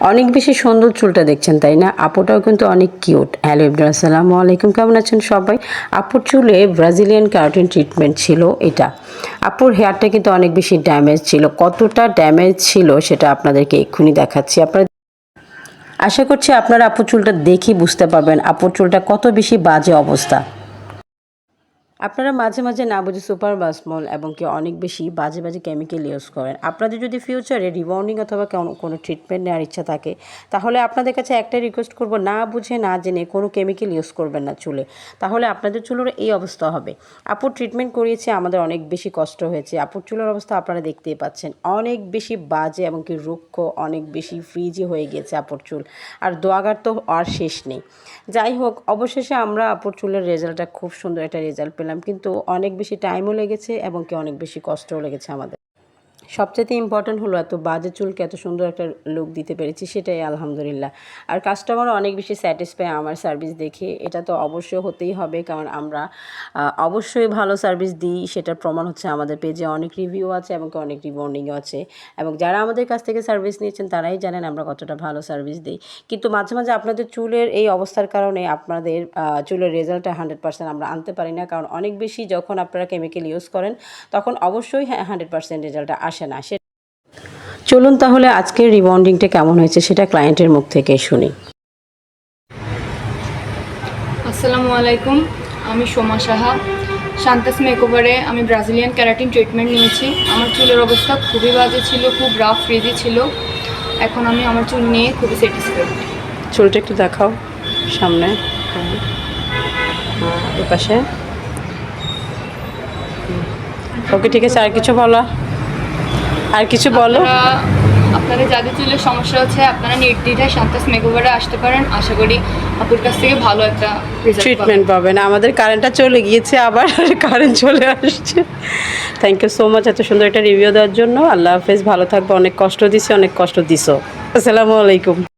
অনেক বেশি সুন্দর চুলটা দেখছেন, তাই না? আপুটাও কিন্তু অনেক কিউট হ্যালো ইব্রাহিম আসসালামু আলাইকুম। কেমন আছেন সবাই? আপুর চুলে ব্রাজিলিয়ান কার্টিন ট্রিটমেন্ট ছিল এটা। আপুর হেয়ারটা কিন্তু অনেক বেশি ড্যামেজ ছিল। কতটা ড্যামেজ ছিল সেটা আপনাদেরকে এক্ষুনি দেখাচ্ছি। আপনারা আশা করছি আপনারা আপুর চুলটা দেখি বুঝতে পারবেন। আপুর চুলটা কত বেশি বাজে অবস্থা। আপনারা মাঝে মাঝে না বুঝে সুপার বাসমল এবং কি অনেক বেশি বাজে বাজে কেমিক্যাল ইউজ করেন। আপনাদের যদি ফিউচারে রিবাউন্ডিং অথবা কোনো ট্রিটমেন্ট নেওয়ার ইচ্ছা থাকে, তাহলে আপনাদের কাছে একটাই রিকোয়েস্ট করব, না বুঝে, না জেনে কোনো কেমিক্যাল ইউজ করবেন না চুলে। তাহলে আপনাদের চুলের এই অবস্থা হবে। আপুর ট্রিটমেন্ট করিয়েছে, আমাদের অনেক বেশি কষ্ট হয়েছে। আপুর চুলের অবস্থা আপনারা দেখতেই পাচ্ছেন। অনেক বেশি বাজে এবং কি রুক্ষ, অনেক বেশি ফ্রিজি হয়ে গিয়েছে আপুর চুল। আর দোয়াগার তো আর শেষ নেই। যাই হোক, অবশেষে আমরা আপুর চুলের রেজাল্টটা খুব সুন্দর একটা রেজাল্ট কিন্তু অনেক বেশি টাইমও লেগেছে এবং কি অনেক বেশি কষ্টও লেগেছে আমাদের। সবচেয়ে ইম্পর্ট্যান্ট হলো এত বাজে চুলকে এত সুন্দর একটা লুক দিতে পেরেছি, সেটাই আলহামদুলিল্লাহ। আর কাস্টমারও অনেক বেশি স্যাটিসফাই আমার সার্ভিস দেখে। এটা তো অবশ্যই হতেই হবে, কারণ আমরা অবশ্যই ভালো সার্ভিস দিই। সেটার প্রমাণ হচ্ছে আমাদের পেজে অনেক রিভিউ আছে এবং অনেক রিবন্ডিংও আছে। এবং যারা আমাদের কাছ থেকে সার্ভিস নিয়েছেন, তারাই জানেন আমরা কতটা ভালো সার্ভিস দিই। কিন্তু মাঝে মাঝে আপনাদের চুলের এই অবস্থার কারণে আপনাদের চুলের রেজাল্টটা হান্ড্রেড পার্সেন্ট আমরা আনতে পারি না। কারণ অনেক বেশি যখন আপনারা কেমিক্যাল ইউজ করেন, তখন অবশ্যই হ্যাঁ হান্ড্রেড পার্সেন্ট রেজাল্টটা আসে। না। সে চলুন তাহলে আজকের রিবন্ডিংটা কেমন হয়েছে সেটা ক্লায়েন্টের মুখ থেকে শুনি। আসসালামু আলাইকুম আমি সোমা সাহা। শান্তাস মেকওভারে আমি ব্রাজিলিয়ান ক্যারাটিন ট্রিটমেন্ট নিয়েছি। আমার চুলের অবস্থা খুবই বাজে ছিল খুব রাফ ফ্রিজি ছিল। এখন আমি আমার চুল নিয়ে খুবই স্যাটিসফাইড চুলটা একটু দেখাও সামনে। এ পাশে ওকে ঠিক আছে আর কিছু বলো? আর কিছু বলো? আপনারা আপনাদের যাদের চুলের সমস্যা হচ্ছে আপনারা নির্দ্বিধায় শান্তাস মেকওভারে আসতে পারেন। আশা করি আপুর কাছ থেকে ভালো একটা ট্রিটমেন্ট পাবেন। আমাদের কারেন্টটা চলে গিয়েছে আবার কারেন্ট চলে আসছে। থ্যাংক ইউ সো মাচ এত সুন্দর একটা রিভিউ দেওয়ার জন্য। আল্লাহ হাফেজ ভালো থাকবে। অনেক কষ্ট দিছে অনেক কষ্ট দিছো। আসসালামু আলাইকুম।